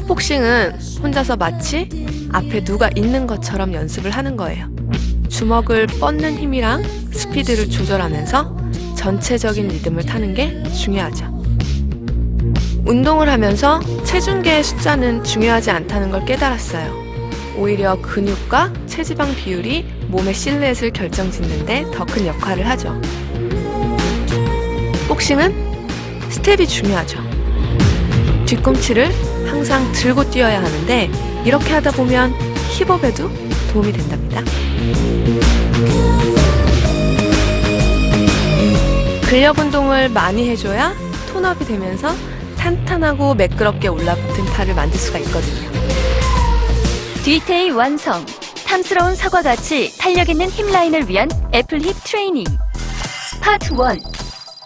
섀도우 복싱은 혼자서 마치 앞에 누가 있는 것처럼 연습을 하는 거예요. 주먹을 뻗는 힘이랑 스피드를 조절하면서 전체적인 리듬을 타는 게 중요하죠. 운동을 하면서 체중계의 숫자는 중요하지 않다는 걸 깨달았어요. 오히려 근육과 체지방 비율이 몸의 실루엣을 결정짓는데 더 큰 역할을 하죠. 복싱은 스텝이 중요하죠. 뒤꿈치를 항상 들고 뛰어야 하는데 이렇게 하다 보면 힙업에도 도움이 된답니다. 근력 운동을 많이 해줘야 톤업이 되면서 탄탄하고 매끄럽게 올라붙은 팔을 만들 수가 있거든요. 뒤태의 완성. 탐스러운 사과같이 탄력있는 힙라인을 위한 애플힙 트레이닝. 파트 1.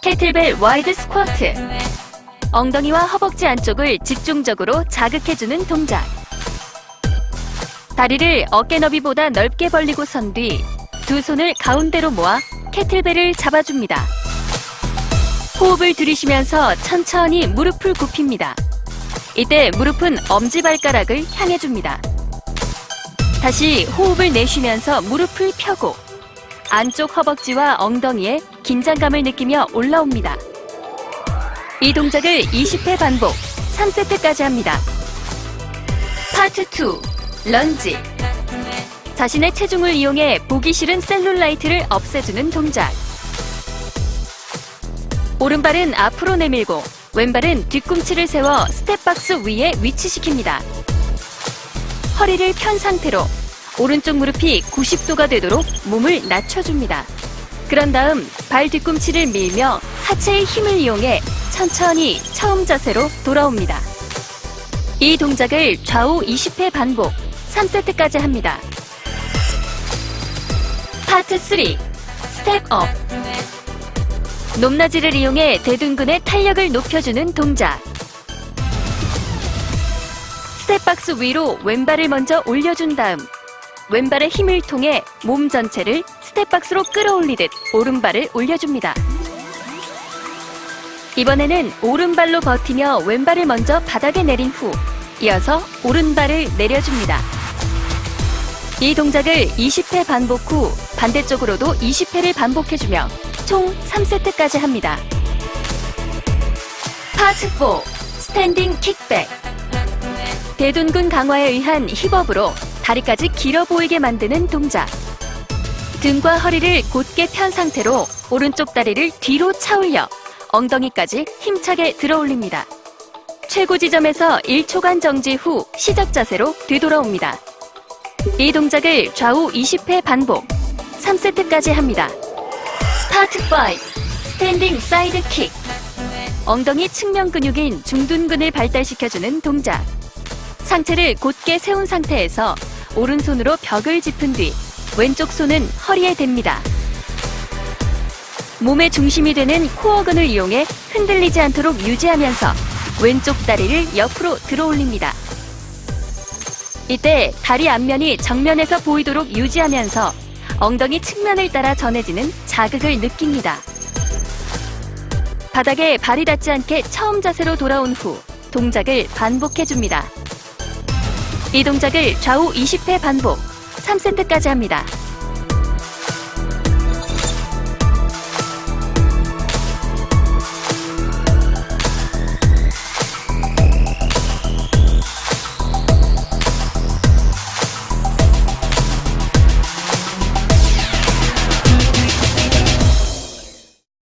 캐틀벨 와이드 스쿼트. 엉덩이와 허벅지 안쪽을 집중적으로 자극해주는 동작. 다리를 어깨 너비보다 넓게 벌리고 선 뒤 두 손을 가운데로 모아 캐틀벨을 잡아줍니다. 호흡을 들이쉬면서 천천히 무릎을 굽힙니다. 이때 무릎은 엄지발가락을 향해 줍니다. 다시 호흡을 내쉬면서 무릎을 펴고 안쪽 허벅지와 엉덩이에 긴장감을 느끼며 올라옵니다. 이 동작을 20회 반복, 3세트까지 합니다. 파트 2. 런지. 자신의 체중을 이용해 보기 싫은 셀룰라이트를 없애주는 동작. 오른발은 앞으로 내밀고 왼발은 뒤꿈치를 세워 스텝박스 위에 위치시킵니다. 허리를 편 상태로 오른쪽 무릎이 90도가 되도록 몸을 낮춰줍니다. 그런 다음 발 뒤꿈치를 밀며 하체의 힘을 이용해 천천히 처음 자세로 돌아옵니다. 이 동작을 좌우 20회 반복, 3세트까지 합니다. 파트 3. 스텝 업. 높낮이를 이용해 대둔근의 탄력을 높여주는 동작. 스텝박스 위로 왼발을 먼저 올려준 다음 왼발의 힘을 통해 몸 전체를 스텝박스로 끌어올리듯 오른발을 올려줍니다. 이번에는 오른발로 버티며 왼발을 먼저 바닥에 내린 후 이어서 오른발을 내려줍니다. 이 동작을 20회 반복 후 반대쪽으로도 20회를 반복해주며 총 3세트까지 합니다. 파트 4 스탠딩 킥백 대둔근 강화에 의한 힙업으로 다리까지 길어 보이게 만드는 동작. 등과 허리를 곧게 편 상태로 오른쪽 다리를 뒤로 차올려 엉덩이까지 힘차게 들어 올립니다. 최고 지점에서 1초간 정지 후 시작 자세로 되돌아옵니다. 이 동작을 좌우 20회 반복, 3세트까지 합니다. 파트 5. 스탠딩 사이드 킥. 엉덩이 측면 근육인 중둔근을 발달시켜주는 동작. 상체를 곧게 세운 상태에서 오른손으로 벽을 짚은 뒤 왼쪽 손은 허리에 댑니다. 몸의 중심이 되는 코어근을 이용해 흔들리지 않도록 유지하면서 왼쪽 다리를 옆으로 들어 올립니다. 이때 다리 앞면이 정면에서 보이도록 유지하면서 엉덩이 측면을 따라 전해지는 자극을 느낍니다. 바닥에 발이 닿지 않게 처음 자세로 돌아온 후 동작을 반복해줍니다. 이 동작을 좌우 20회 반복, 3세트까지 합니다.